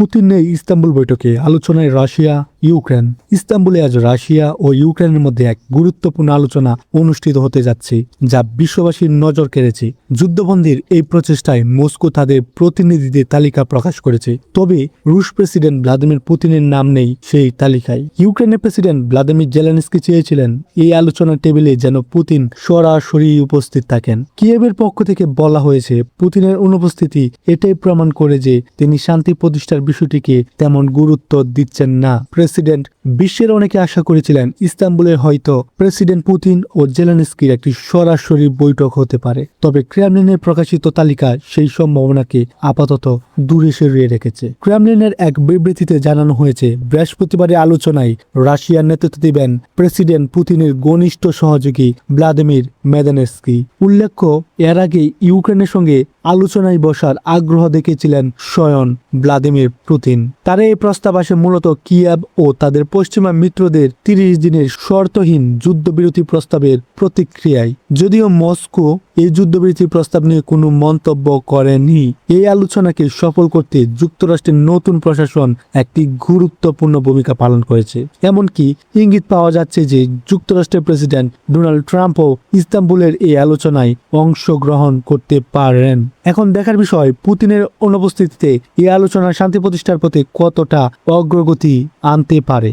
Putin নেই Istanbul বৈঠকে আলোচনায় রাশিয়া ইউক্রেন। ইস্তাম্বুলে আজ রাশিয়া ও ইউক্রেনের মধ্যে এক গুরুত্বপূর্ণ আলোচনা অনুষ্ঠিত হতে যাচ্ছে, যা বিশ্ববাসীর নজর কেড়েছে। যুদ্ধবন্দির এই প্রচেষ্টায় মস্কো তাদের প্রতিনিধিদের তালিকা প্রকাশ করেছে। তবে রুশ প্রেসিডেন্ট ভ্লাদিমির পুতিনের নাম নেই সেই তালিকায়। ইউক্রেনের প্রেসিডেন্ট ভ্লাদিমির জেলেনস্কি চেয়েছিলেন এই আলোচনার টেবিলে যেন পুতিন সরাসরি উপস্থিত থাকেন। কিয়েভের পক্ষ থেকে বলা হয়েছে, পুতিনের অনুপস্থিতি এটাই প্রমাণ করে যে তিনি শান্তি প্রতিষ্ঠার বিষয়টিকে তেমন গুরুত্ব দিচ্ছেন না। প্রেসিডেন্ট, বিশ্বের অনেকে আশা করেছিলেন ইস্তাম্বুলে হয়তো প্রেসিডেন্ট পুতিন ও জেলেনস্কির একটি সরাসরি বৈঠক হতে পারে। তবে ক্রেমলিনের প্রকাশিত তালিকা সেই সম্ভাবনাকে আপাতত দূরে সরিয়ে রেখেছে। ক্রেমলিনের এক বিবৃতিতে জানানো হয়েছে, বৃহস্পতিবারের আলোচনায় রাশিয়ার নেতৃত্ব দিবেন প্রেসিডেন্ট পুতিনের ঘনিষ্ঠ সহযোগী ভ্লাদিমির মেদেনেস্কি। উল্লেখ্য, এর আগে ইউক্রেনের সঙ্গে আলোচনায় বসার আগ্রহ দেখিয়েছিলেন স্বয়ং ভ্লাদিমির পুতিন। তার এই প্রস্তাব আসে মূলত কিয়াব তাদের পশ্চিমা মিত্রদের তিরিশ দিনের শর্তহীন যুদ্ধবিরতি প্রস্তাবের প্রতিক্রিয়ায়। যদিও মস্কো এই যুদ্ধবিরতি প্রস্তাব নিয়ে কোনো মন্তব্য করেনি। এই আলোচনাকে সফল করতে যুক্তরাষ্ট্রের নতুন প্রশাসন একটি গুরুত্বপূর্ণ ভূমিকা পালন করেছে। এমনকি ইঙ্গিত পাওয়া যাচ্ছে যে যুক্তরাষ্ট্রের প্রেসিডেন্ট ডোনাল্ড ট্রাম্পও ইস্তাম্বুলের এই আলোচনায় অংশগ্রহণ করতে পারেন। এখন দেখার বিষয়, পুতিনের অনুপস্থিতিতে এই আলোচনা শান্তি প্রতিষ্ঠার পথে কতটা অগ্রগতি আনতে পারে?